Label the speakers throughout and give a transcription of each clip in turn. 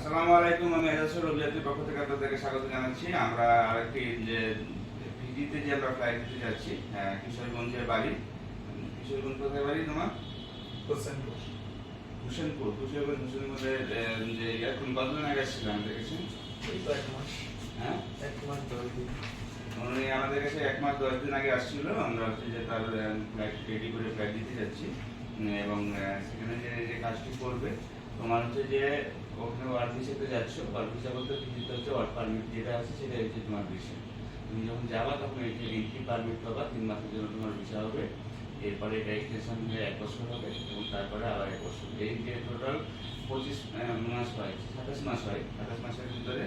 Speaker 1: আসসালামু আলাইকুম আমি এজাজুর রবিজাতির পক্ষ থেকে আপনাদেরকে স্বাগত জানাচ্ছি। আমরা আরেকটি যে ভিজিতে যে আমরা ফ্লাইট দিতে যাচ্ছি কিশোরগঞ্জের বাড়ি। কিশোরগঞ্জ কোথায় বাড়ি তোমার?
Speaker 2: হোসেনপুর।
Speaker 1: হুসেনপুর কিশোরগঞ্জ আহ, যে এখন কতদিন আগে আসছিলাম দেখেছেন
Speaker 2: এক মাস।
Speaker 1: হ্যাঁ?
Speaker 2: এক মাস দশ দিন।
Speaker 1: উনি আমাদের কাছে এক মাস দশ দিন আগে আসছিল। আমরা হচ্ছে যে তার ফ্লাইট রেডি করে ফ্লাইট দিতে যাচ্ছি। এবং সেখানে যে কাজটি করবে তোমার হচ্ছে যে ওখানে ওয়ার্ক ভিসাতে যাচ্ছ ওয়ার্ক ভিসা বলতে ভিজিতে হচ্ছে ওয়ার্ক পারমিট যেটা আছে সেটা হচ্ছে তোমার ভিসা তুমি যখন যাবা তখন এটি এন্ট্রি পারমিট পাবা, তিন মাসের জন্য তোমার ভিসা হবে। এরপরে এটা এক্সটেনশন হয়ে এক বছর হবে এবং তারপরে আবার এক বছর। এই যে টোটাল পঁচিশ মাস হয়, সাতাশ মাস হয়। সাতাশ মাসের ভিতরে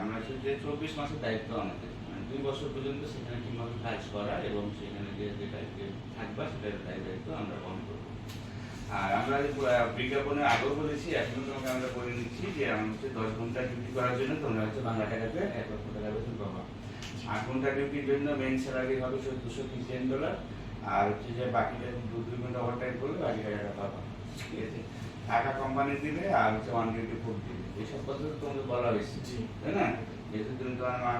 Speaker 1: আমরা হচ্ছে যে চব্বিশ মাসের দায়িত্ব আমাদের। মানে দুই বছর পর্যন্ত সেখানে ঠিকভাবে কাজ করা এবং সেখানে যে যে দায়িত্বে থাকবা সেটার দায় দায়িত্ব আমরা বহন করব। আমরা যে, আহ, আগেও বলেছি এখনও তোমাকে আমরা বলে নিচ্ছি যে হচ্ছে দশ ঘণ্টা ডিউটি করার জন্য তোমরা হচ্ছে বাংলা টাকাতে এক লক্ষ টাকা বেতন পাবা। আট ঘণ্টা ডিউটির জন্য মেন স্যালারি হবে চোদ্দশো তিরিশ ডলার আর হচ্ছে যে বাকিটা দু দুই ঘণ্টা ওভার টাইম করলে বাকি টাকাটা পাবা। ঠিক আছে? টাকা কোম্পানি দিবে আর হচ্ছে ওয়ান ডিউটি ফুড দিবে এইসব কথা তো তোমাদের বলা হয়েছে। তাই না? যেহেতু তুমি তোমার মা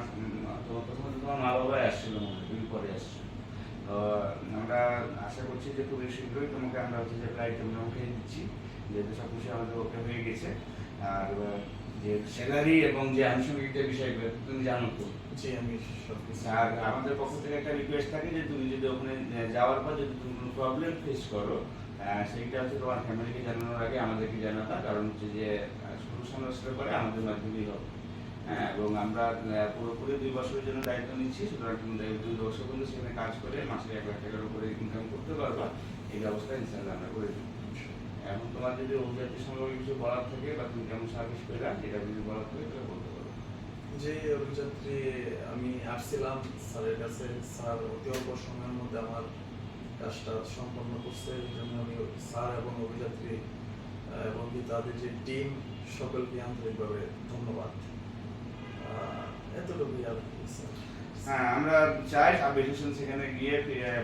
Speaker 1: তোমার প্রথমত তোমার মা বাবাই আসছিল মনে হয় তুমি পরে আসছো তো আমরা আশা করছি যে খুবই শীঘ্রই তোমাকে আমরা হচ্ছে যে ফ্লাইট আমরা উঠে দিচ্ছি। যেহেতু সব কিছু আমাদের ওকে হয়ে গেছে। আর যে স্যালারি এবং যে আনুষঙ্গিক যে বিষয়গুলো তুমি জানো তো?
Speaker 2: জি আমি সব কিছু
Speaker 1: আর আমাদের পক্ষ থেকে একটা রিকোয়েস্ট থাকে যে তুমি যদি ওখানে যাওয়ার পর যদি তুমি কোনো প্রবলেম ফেস করো সেইটা হচ্ছে তোমার ফ্যামিলিকে জানানোর আগে আমাদেরকে জানাতা। কারণ হচ্ছে যে আসলে পরে আমাদের মাধ্যমেই হবে। হ্যাঁ এবং আমরা পুরোপুরি দুই বছরের জন্য দায়িত্ব নিচ্ছি। সুতরাং দুই বছর পর্যন্ত সেখানে কাজ করে মাসে এক লাখ টাকার উপরে ইনকাম করতে পারবা। এই ব্যবস্থা ইনশাল্লাহ আমরা করে দিই এখন তোমার যদি অভিজাতি সম্পর্কে কিছু বলার থাকে বা তুমি কেমন সার্ভিস এটা যদি বলার থাকে তাহলে বলতে পারো।
Speaker 2: যে অভিযাত্রী আমি আসছিলাম স্যারের কাছে। স্যার অতি অল্প সময়ের মধ্যে আমার কাজটা সম্পন্ন করছে। এই জন্য আমি স্যার এবং অভিযাত্রী এবং তাদের যে টিম সকলকে আন্তরিকভাবে ধন্যবাদ। এতটুকুই আর
Speaker 1: হ্যাঁ আমরা চাই সাব সেখানে গিয়ে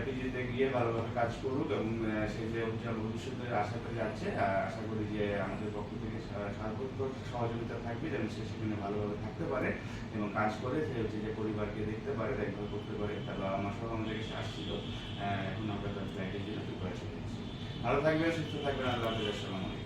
Speaker 1: পিজিতে গিয়ে ভালোভাবে কাজ করুক এবং সে যে ভবিষ্যতে আশা করে যাচ্ছে আশা করি যে আমাদের পক্ষ থেকে সা- সার্বত্রিক সহযোগিতা থাকবে যেন সে সেখানে ভালোভাবে থাকতে পারে এবং কাজ করে, সে হচ্ছে যে পরিবারকে দেখতে পারে, দেখভাল করতে পারে তার বাবা মা সহ আমাদের কাছে আসছিল এখন আমরা তার ফ্লাইটের জন্য ভালো থাকবেন, সুস্থ থাকবেন, আল্লাহ হাফিজ, আসসালামু আলাইকুম।